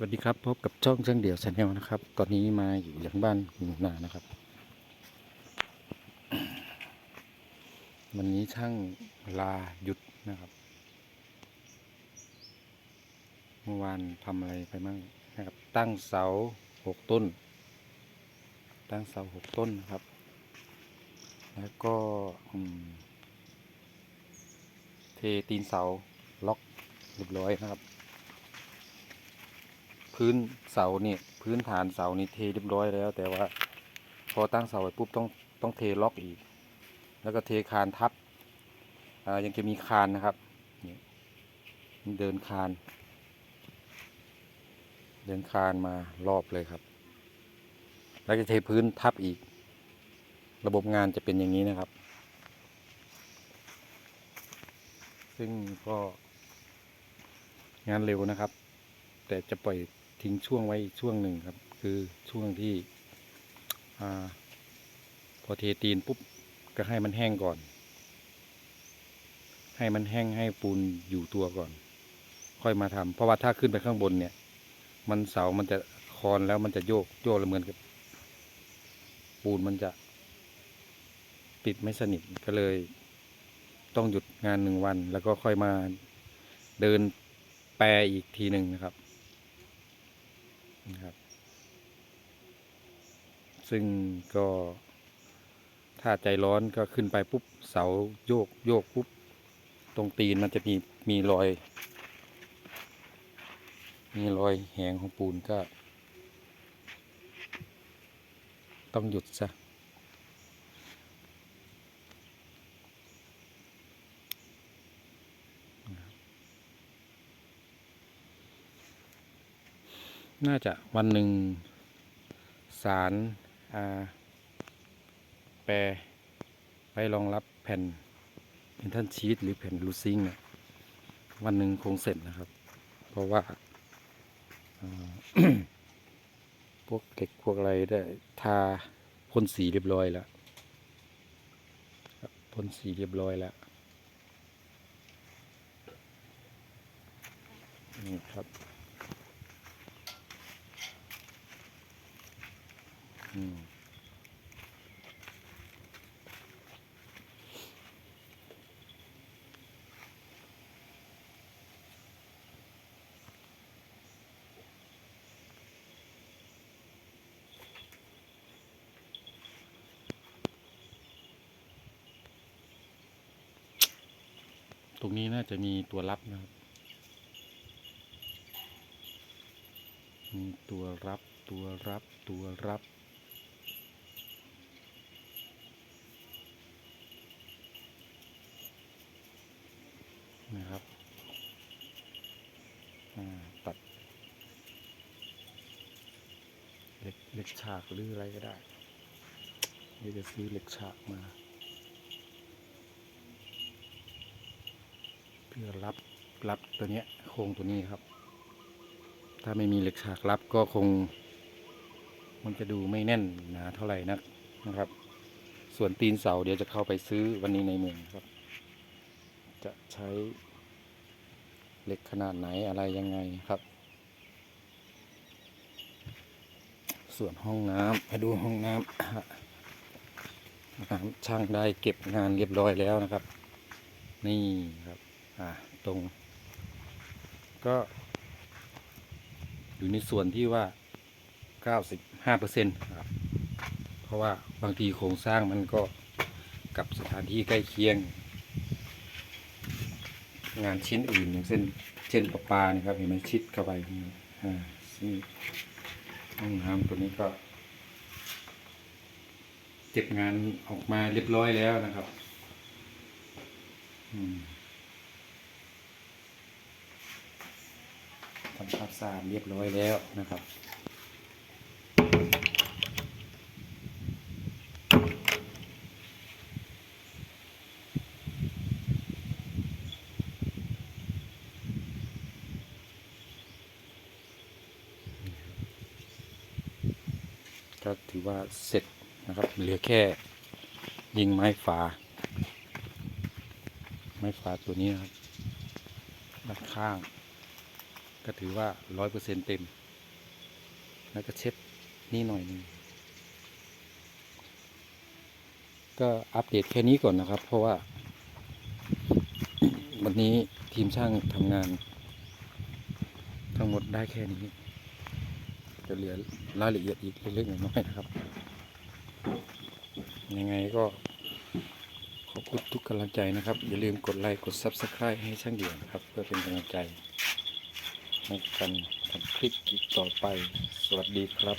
สวัสดีครับ พบกับช่องช่างเดี่ยวชาแนลนะครับ ตอนนี้มาอยู่หลังบ้านหนูนานะครับ วันนี้ช่างลาหยุดนะครับ เมื่อวานทำอะไรไปมั่งนะครับ ตั้งเสาหกต้น ตั้งเสาหกต้นนะครับ แล้วก็เทตีนเสาล็อกเรียบร้อยนะครับ พื้นเสาเนี่ยพื้นฐานเสานี่เทเรียบร้อยแล้ว แต่ว่า พอตั้งเสาไว้ปุ๊บต้องต้องเทล็อกอีก แล้วก็เทคานทับยังจะมีคานนะครับนี่เดินคาน เดินคานมารอบเลยครับ แล้วจะเทพื้นทับอีก ระบบงานจะเป็นอย่างนี้นะครับ ซึ่งก็งานเร็วนะครับ แต่จะปล่อย ทิ้งช่วงไว้อีกช่วงหนึ่งครับ คือช่วงที่อพอเทตีนปุ๊บก็ให้มันแห้งก่อน ให้มันแห้งให้ปูนอยู่ตัวก่อน ค่อยมาทำเพราะว่าถ้าขึ้นไปข้างบนเนี่ย มันเสามันจะคอนแล้วมันจะโยกโยกแล้วเหมือนกับ ปูนมันจะปิดไม่สนิทก็เลย ต้องหยุดงานหนึ่งวัน แล้วก็ค่อยมาเดินแปรอีกทีหนึ่งนะครับ นะครับ ซึ่งก็ถ้าใจร้อนก็ขึ้นไปปุ๊บเสาโยกโยกปุ๊บ ตรงตีนมันจะมีมีรอย มีรอยแหงของปูนก็ ต้องหยุดซะ น่าจะวันหนึ่งสารอาแปรไว้รองรับแผ่นเป็นท่านชีตหรือแผ่นลูซิงเนี่ยวันหนึ่งคงเสร็จนะครับ เพราะว่าพวกเหล็กพวกอะไรได้ทาพ่นสีเรียบร้อยแล้วพ่นสีเรียบร้อยแล้วนี่ครับ อืม ตรงนี้น่าจะมีตัวรับนะครับ มีตัวรับ ตัวรับ ตัวรับอ่าตัด เหล็กเหล็กฉากหรืออะไรก็ได้เดี๋ยวจะซื้อเหล็กฉากมา เพื่อรับรับตัวเนี้ยโครงตัวนี้ครับ ถ้าไม่มีเหล็กฉากรับก็คง มันจะดูไม่แน่นหนาเท่าไหร่นักนะครับ ส่วนตีนเสาเดี๋ยวจะเข้าไปซื้อวันนี้ในเมืองครับ จะใช้เหล็กขนาดไหนอะไรยังไงครับ ส่วนห้องน้ำมาดูห้องน้ำน้ำช่างได้เก็บงานเรียบร้อยแล้วนะครับ นี่ครับอ่าตรง ก็ อยู่ในส่วนที่ว่า 95เปอร์เซ็นต์ครับ เพราะว่าบางทีโครงสร้างมันก็กับสถานที่ใกล้เคียง งานชิ้นอื่นอย่างเช่นเช่นประปลานี่ครับเห็นไหมชิดเข้าไปอ่าซึ่ ห้องน้ำตัวนี้ก็ เก็บงานออกมาเรียบร้อยแล้วนะครับทำความสะอาดเรียบร้อยแล้วนะครับ ก็ถือว่าเสร็จนะครับเหลือแค่ยิงไม้ฝา ไม้ฝาตัวนี้นะครับด้านข้าง ก็ถือว่าร้อยเปอร์เซ็นเต็ม แล้วก็เช็ดนี่หน่อยหนึงก็อัปเดตแค่นี้ก่อนนะครับ เพราะว่า วันนี้ทีมช่างทำงาน ทั้งหมดได้แค่นี้ จะเหลือรายละเอียดอีกเล็กๆน้อยๆนะครับ ยังไงก็ขอบคุณทุกกำลังใจนะครับ อย่าลืมกดไลค์กด Subscribe ให้ช่างเดี่ยวนะครับ เพื่อเป็นกำลังใจในการทำคลิปต่อไป สวัสดีครับ